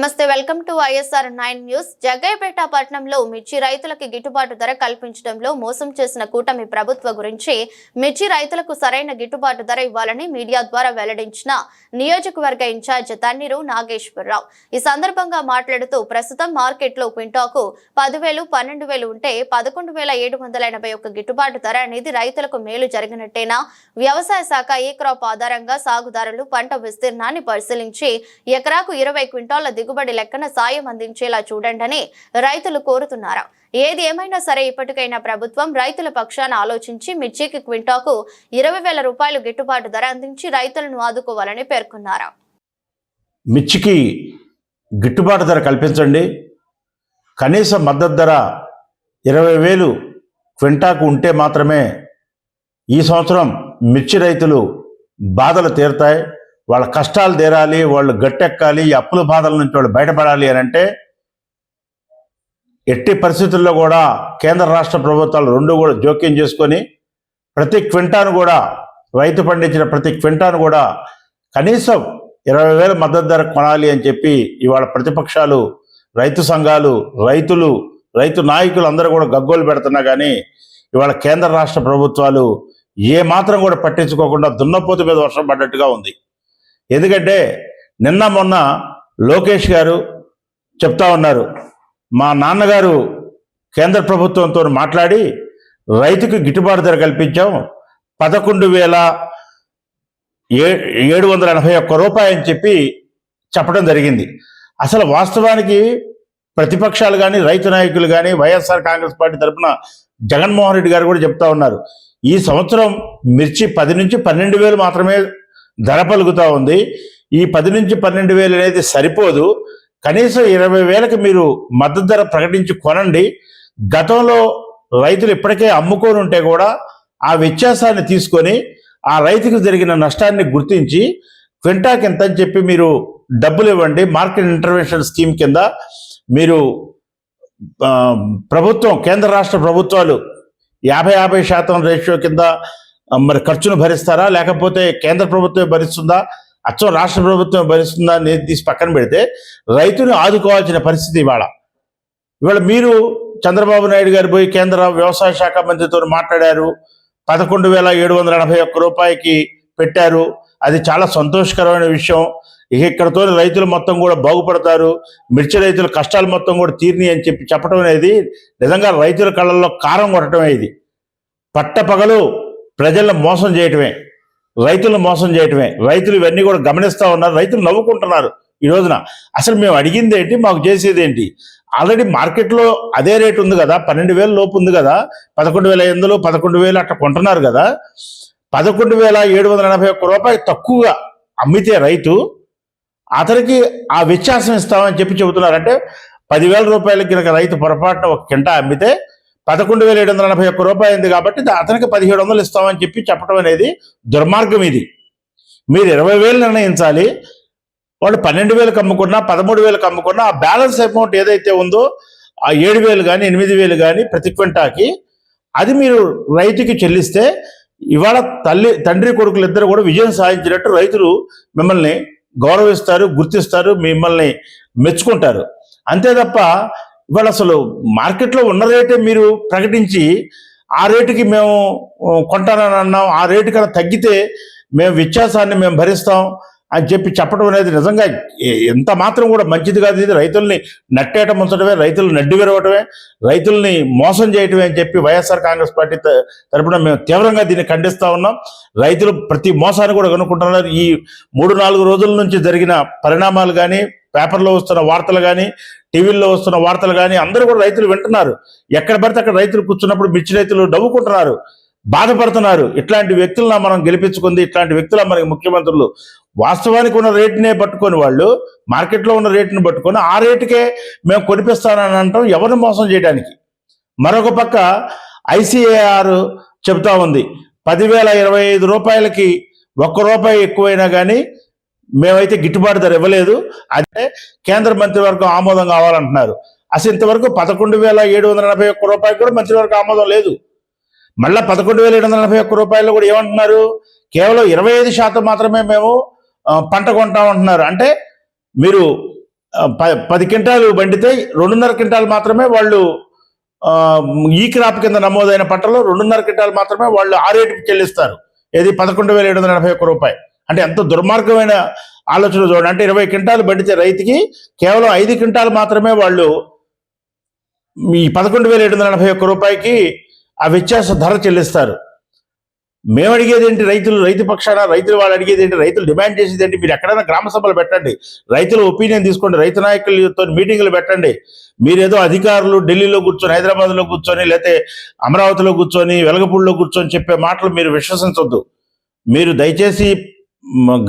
నమస్తే welcome to ISR nine news. Jaggayyapeta పట్టణంలో మిర్చి రైతులకి గిట్టుబాటు ధర కల్పించడంలో మోసం చేసిన కూటమి ప్రభుత్వ గురించి మిర్చి రైతులకు సరైన గిట్టుబాటు ధర ఇవ్వాలని మీడియా ద్వారా వెల్లడించిన నియోజకవర్గ ఇన్ఛార్జ్ తన్నీరు నాగేశ్వరరావు. ఈ సందర్భంగా మాట్లాడుతూ ప్రస్తుతం మార్కెట్లో క్వింటాకు పదివేలు పన్నెండు వేలు ఉంటే పదకొండు వేల ఏడు వందల ఎనభై ఒక్క గిట్టుబాటు ధర అనేది రైతులకు మేలు జరిగినట్టేనా? వ్యవసాయ శాఖ ఏ క్రాప్ ఆధారంగా సాగుదారులు పంట విస్తీర్ణాన్ని పరిశీలించి ఎకరాకు ఇరవై క్వింటాల దిగుబడి లెక్కన సాయం అందించేలా చూడండి రైతులు కోరుతున్నారు. ఏది ఏమైనా సరే ఇప్పటికైనా ప్రభుత్వం రైతుల పక్షాన ఆలోచించి మిర్చికి క్వింటాకు ఇరవై వేల రూపాయలు గిట్టుబాటు ధర అందించి రైతులను ఆదుకోవాలని పేర్కొన్నారు. మిర్చికి గిట్టుబాటు ధర కల్పించండి. కనీస మద్దతు ధర ఇరవై వేలు క్వింటాకు ఉంటే మాత్రమే ఈ సంవత్సరం మిర్చి రైతులు బాధలు తీరుతాయి. వాళ్ళ కష్టాలు తీరాలి వాళ్ళు గట్టెక్కాలి ఈ అప్పుల బాధల నుంచి వాళ్ళు బయటపడాలి అని అంటే ఎట్టి పరిస్థితుల్లో కూడా కేంద్ర రాష్ట్ర ప్రభుత్వాలు రెండు కూడా జోక్యం చేసుకొని ప్రతి క్వింటాను కూడా రైతు పండించిన ప్రతి క్వింటాను కూడా కనీసం ఇరవై వేల మద్దతు ధర కొనాలి అని చెప్పి ఇవాళ ప్రతిపక్షాలు రైతు సంఘాలు రైతులు రైతు నాయకులు అందరూ కూడా గగ్గోలు పెడుతున్నా కానీ ఇవాళ కేంద్ర రాష్ట్ర ప్రభుత్వాలు ఏ మాత్రం కూడా పట్టించుకోకుండా దున్నపోతు మీద వర్షం పడ్డట్టుగా ఉంది. ఎందుకంటే నిన్న మొన్న లోకేష్ గారు చెప్తా ఉన్నారు. మా నాన్నగారు కేంద్ర ప్రభుత్వంతో మాట్లాడి రైతుకు గిట్టుబాటు ధర కల్పించాం. పదకొండు వేల ఏ ఏడు వందల ఎనభై ఒక్క రూపాయి అని చెప్పి చెప్పడం జరిగింది. అసలు వాస్తవానికి ప్రతిపక్షాలు కానీ రైతు నాయకులు కానీ వైఎస్ఆర్ కాంగ్రెస్ పార్టీ తరఫున జగన్మోహన్ రెడ్డి గారు కూడా చెప్తా ఉన్నారు. ఈ సంవత్సరం మిర్చి పది నుంచి పన్నెండు వేలు మాత్రమే ధర పలుకుతూ ఉంది. ఈ పది నుంచి పన్నెండు వేలు అనేది సరిపోదు. కనీసం ఇరవై వేలకు మీరు మద్దతు ధర ప్రకటించి కొనండి. గతంలో రైతులు ఇప్పటికే అమ్ముకొని ఉంటే కూడా ఆ వ్యత్యాసాన్ని తీసుకొని ఆ రైతుకు జరిగిన నష్టాన్ని గుర్తించి క్వింటాకి ఎంత అని చెప్పి మీరు డబ్బులు ఇవ్వండి. మార్కెట్ ఇంటర్వెన్షన్ స్కీమ్ కింద మీరు ప్రభుత్వం కేంద్ర రాష్ట్ర ప్రభుత్వాలు యాభై యాభై శాతం రేషియో కింద మరి ఖర్చును భరిస్తారా? లేకపోతే కేంద్ర ప్రభుత్వం భరిస్తుందా? అచ్చం రాష్ట్ర ప్రభుత్వం భరిస్తుందా అనేది తీసి పక్కన పెడితే రైతుని ఆదుకోవాల్సిన పరిస్థితి ఇవాళ. ఇవాళ మీరు చంద్రబాబు నాయుడు గారు పోయి కేంద్ర వ్యవసాయ శాఖ మంత్రితో మాట్లాడారు. పదకొండు వేల ఏడు వందల ఎనభై ఒక్క రూపాయికి పెట్టారు. అది చాలా సంతోషకరమైన విషయం. ఇక ఇక్కడతో రైతులు మొత్తం కూడా బాగుపడతారు. మిర్చి రైతుల కష్టాలు మొత్తం కూడా తీరిని అని చెప్పి చెప్పడం అనేది నిజంగా రైతుల కళ్ళల్లో కారం కొట్టడమే ఇది. పట్టపగలు ప్రజలను మోసం చేయటమే రైతులను మోసం చేయటమే రైతులు ఇవన్నీ కూడా గమనిస్తూ ఉన్నారు రైతులు నవ్వుకుంటున్నారు ఈ రోజున. అసలు మేము అడిగింది ఏంటి మాకు చేసేది ఏంటి? ఆల్రెడీ మార్కెట్లో అదే రేట్ ఉంది కదా పన్నెండు వేల లోపు ఉంది కదా పదకొండు వేల ఎనిమిదిలో పదకొండు వేలు అట్లా కొంటున్నారు కదా పదకొండు వేల ఏడు వందల ఎనభై ఒక్క రూపాయి తక్కువగా అమ్మితే రైతు అతనికి ఆ వ్యత్యాసం ఇస్తామని చెప్పి చెబుతున్నారంటే పదివేల రూపాయలకి కనుక రైతు పొరపాటున ఒక కింట అమ్మితే పదకొండు వేల ఏడు వందల ఎనభై ఒక్క రూపాయి ఉంది కాబట్టి అతనికి పదిహేడు వందలు ఇస్తామని చెప్పి చెప్పడం అనేది దుర్మార్గం ఇది. మీరు ఇరవై వేలు నిర్ణయించాలి వాళ్ళు పన్నెండు వేలకు అమ్ముకున్నా పదమూడు వేలకు అమ్ముకున్నా ఆ బ్యాలెన్స్ అమౌంట్ ఏదైతే ఉందో ఆ ఏడు వేలు కానీ ఎనిమిది వేలు కానీ ప్రతి క్వింటాకి అది మీరు రైతుకి చెల్లిస్తే ఇవాళ తల్లి తండ్రి కొడుకులు ఇద్దరు కూడా విజయం సాధించినట్టు రైతులు మిమ్మల్ని గౌరవిస్తారు గుర్తిస్తారు మిమ్మల్ని మెచ్చుకుంటారు. అంతే తప్ప ఇవాళ అసలు మార్కెట్లో ఉన్న రేటే మీరు ప్రకటించి ఆ రేటుకి మేము కొంటానని అన్నాం. ఆ రేటు కన్నా తగ్గితే మేము వ్యత్యాసాన్ని మేము భరిస్తాం అని చెప్పి చెప్పడం అనేది నిజంగా ఎంత మాత్రం కూడా మంచిది కాదు. ఇది రైతుల్ని నట్టేట ముంచడమే రైతులు నడ్డి విరవటమే రైతుల్ని మోసం చేయటమే అని చెప్పి వైఎస్ఆర్ కాంగ్రెస్ పార్టీ తరపున మేము తీవ్రంగా దీన్ని ఖండిస్తూ ఉన్నాం. రైతులు ప్రతి మోసాన్ని కూడా కనుక్కుంటున్నారు. ఈ మూడు నాలుగు రోజుల నుంచి జరిగిన పరిణామాలు కానీ పేపర్లో వస్తున్న వార్తలు కానీ టీవీల్లో వస్తున్న వార్తలు కానీ అందరూ కూడా రైతులు వింటున్నారు. ఎక్కడ పడితే అక్కడ రైతులు కూర్చున్నప్పుడు మిర్చి రైతులు డవ్వుకుంటున్నారు బాధపడుతున్నారు. ఇట్లాంటి వ్యక్తులను మనం గెలిపించుకుంది ఇట్లాంటి వ్యక్తుల మనకి ముఖ్యమంత్రులు వాస్తవానికి ఉన్న రేటునే పట్టుకొని వాళ్ళు మార్కెట్లో ఉన్న రేటుని పట్టుకొని ఆ రేటుకే మేము కొనిపిస్తానని అంటాం ఎవరిని మోసం చేయడానికి. మరొక పక్క ఐసీఏఆర్ చెబుతా ఉంది. పదివేల ఇరవై ఐదు రూపాయలకి ఒక్క రూపాయి ఎక్కువైనా కానీ మేమైతే గిట్టుబాటు ధర ఇవ్వలేదు. అదే కేంద్ర మంత్రివర్గం ఆమోదం కావాలంటున్నారు. అసలు ఇంతవరకు పదకొండు వేల ఏడు వందల నలభై ఒక్క రూపాయలు కూడా మంత్రివర్గం ఆమోదం లేదు. మళ్ళా పదకొండు వేల ఏడు వందల నలభై ఒక్క రూపాయలు కూడా ఏమంటున్నారు? కేవలం ఇరవై ఐదు శాతం మాత్రమే మేము పంట కొంటామంటున్నారు. అంటే మీరు ప- పది క్వింటాలు బండితే రెండున్నర క్వింటాలు మాత్రమే వాళ్ళు ఈ క్రాప్ కింద నమోదైన పంటలో రెండున్నర క్వింటాలు మాత్రమే వాళ్ళు ఆ రేటుకి చెల్లిస్తారు. ఏది పదకొండు వేల ఏడు వందల ఎనభై ఒక్క రూపాయి. అంటే ఎంత దుర్మార్గమైన ఆలోచన చూడండి. అంటే ఇరవై క్వింటాలు బండితే రైతుకి కేవలం ఐదు క్వింటాలు మాత్రమే వాళ్ళు ఈ పదకొండు వేల ఏడు వందల ఎనభై ఒక్క రూపాయికి ఆ వ్యత్యాస ధర చెల్లిస్తారు. మేము అడిగేది ఏంటి రైతులు రైతు పక్షాన రైతులు వాళ్ళు అడిగేది ఏంటి రైతులు డిమాండ్ చేసేది ఏంటి మీరు ఎక్కడైనా గ్రామ సభలు పెట్టండి. రైతుల ఒపీనియన్ తీసుకోండి రైతు నాయకులతో మీటింగ్లు పెట్టండి. మీరేదో అధికారులు ఢిల్లీలో కూర్చొని హైదరాబాద్లో కూర్చొని లేకపోతే అమరావతిలో కూర్చొని వెలగపూడిలో కూర్చొని చెప్పే మాటలు మీరు విశ్వసించొద్దు. మీరు దయచేసి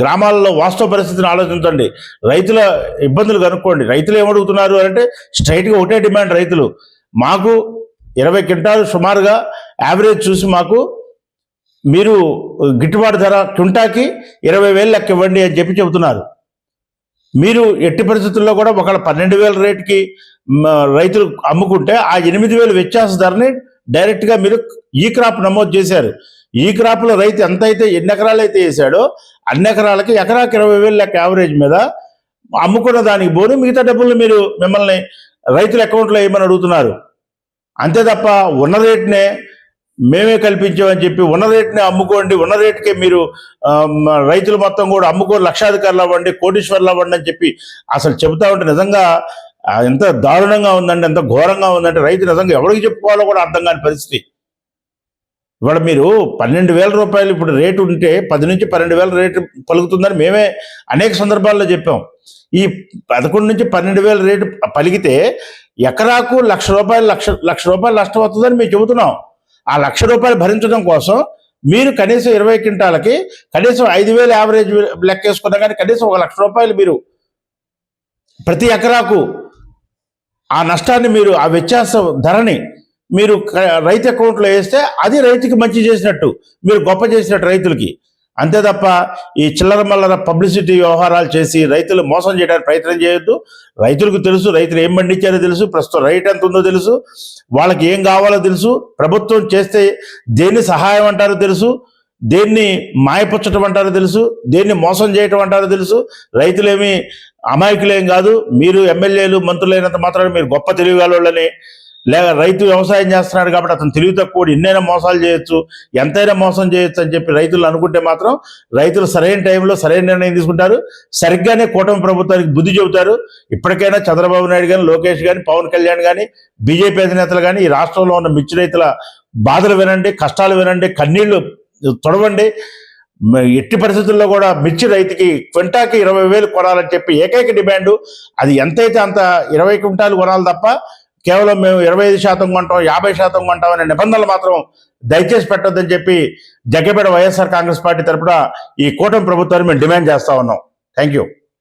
గ్రామాల్లో వాస్తవ పరిస్థితిని ఆలోచించండి. రైతుల ఇబ్బందులు కనుక్కోండి. రైతులు ఏమడుగుతున్నారు అంటే స్ట్రైట్గా ఒకటే డిమాండ్ రైతులు. మాకు ఇరవై క్వింటాలు సుమారుగా యావరేజ్ చూసి మాకు మీరు గిట్టుబాటు ధర క్వింటాకి ఇరవై వేలు లెక్క ఇవ్వండి అని చెప్పి చెబుతున్నారు. మీరు ఎట్టి పరిస్థితుల్లో కూడా ఒకవేళ పన్నెండు వేల రేటుకి రైతులు అమ్ముకుంటే ఆ ఎనిమిది వేలు వ్యత్యాస ధరని డైరెక్ట్గా మీరు ఈ క్రాప్ నమోదు చేశారు. ఈ క్రాప్లో రైతు ఎంత అయితే ఎన్ని ఎకరాలు అయితే వేసాడో అన్ని ఎకరాలకి ఎకరాకి ఇరవై వేలు లెక్క యావరేజ్ మీద అమ్ముకున్న దానికి పోను మిగతా డబ్బులు మీరు మిమ్మల్ని రైతుల అకౌంట్లో వేయమని అడుగుతున్నారు. అంతే తప్ప ఉన్న రేట్నే మేమే కల్పించామని చెప్పి ఉన్న రేట్నే అమ్ముకోండి. ఉన్న రేట్కే మీరు రైతులు మొత్తం కూడా అమ్ముకో లక్షాధికారులు అవ్వండి కోటీశ్వర్లు అవ్వండి అని చెప్పి అసలు చెబుతా ఉంటే నిజంగా ఎంత దారుణంగా ఉందండి ఎంత ఘోరంగా ఉందంటే రైతు నిజంగా ఎవరికి చెప్పుకోవాలో కూడా అర్థం కాని పరిస్థితి. ఇవాళ మీరు పన్నెండు వేల రూపాయలు ఇప్పుడు రేటు ఉంటే పది నుంచి పన్నెండు వేల రేటు పలుకుతుందని మేమే అనేక సందర్భాల్లో చెప్పాం. ఈ పదకొండు నుంచి పన్నెండు వేల రేటు పలికితే ఎకరాకు లక్ష రూపాయలు లక్ష లక్ష రూపాయలు నష్టం వస్తుందని మేము చెబుతున్నాం. ఆ లక్ష రూపాయలు భరించడం కోసం మీరు కనీసం ఇరవై క్వింటాలకి కనీసం ఐదు వేలు యావరేజ్ లెక్క వేసుకున్నా కానీ కనీసం ఒక లక్ష రూపాయలు మీరు ప్రతి ఎకరాకు ఆ నష్టాన్ని మీరు ఆ వ్యత్యాస ధరని మీరు రైతు అకౌంట్లో వేస్తే అది రైతుకి మంచి చేసినట్టు మీరు గొప్ప చేసినట్టు రైతులకి. అంతే తప్ప ఈ చిల్లర మల్లర పబ్లిసిటీ వ్యవహారాలు చేసి రైతులు మోసం చేయడానికి ప్రయత్నం చేయొద్దు. రైతులకు తెలుసు రైతులు ఏం పండించారో తెలుసు ప్రస్తుతం రైట్ ఎంత ఉందో తెలుసు వాళ్ళకి ఏం కావాలో తెలుసు ప్రభుత్వం చేస్తే దేన్ని సహాయం అంటారో తెలుసు దేన్ని మాయపుచ్చటం అంటారో తెలుసు దేన్ని మోసం చేయటం అంటారో తెలుసు. రైతులేమి అమాయకులేం కాదు మీరు ఎమ్మెల్యేలు మంత్రులైనంత మాత్రాన మీరు గొప్ప తెలివిగలవాళ్ళని లేక రైతు వ్యవసాయం చేస్తున్నాడు కాబట్టి అతను తెలివి తక్కువ ఎన్నైనా మోసాలు చేయొచ్చు ఎంతైనా మోసం చేయొచ్చు అని చెప్పి రైతులు అనుకుంటే మాత్రం రైతులు సరైన టైంలో సరైన నిర్ణయం తీసుకుంటారు. సరిగ్గానే కూటమి ప్రభుత్వానికి బుద్ధి చెబుతారు. ఇప్పటికైనా చంద్రబాబు నాయుడు కానీ లోకేష్ కానీ పవన్ కళ్యాణ్ కానీ బీజేపీ అధినేతలు కానీ ఈ రాష్ట్రంలో ఉన్న మిర్చి రైతుల బాధలు వినండి కష్టాలు వినండి కన్నీళ్ళు తొడవండి. ఎట్టి పరిస్థితుల్లో కూడా మిర్చి రైతుకి క్వింటాకి ఇరవై వేలు కొనాలని చెప్పి ఏకైక డిమాండ్ అది ఎంతైతే అంత ఇరవై క్వింటాలు కొనాలి తప్ప కేవలం మేము ఇరవై ఐదు శాతం కొంటాం యాభై శాతం కొంటాం అనే నిబంధనలు మాత్రం దయచేసి పెట్టొద్దని చెప్పి జగ్గపేట వైఎస్ఆర్ కాంగ్రెస్ పార్టీ తరపున ఈ కూటమి ప్రభుత్వాన్ని మేము డిమాండ్ చేస్తా ఉన్నాం. Thank you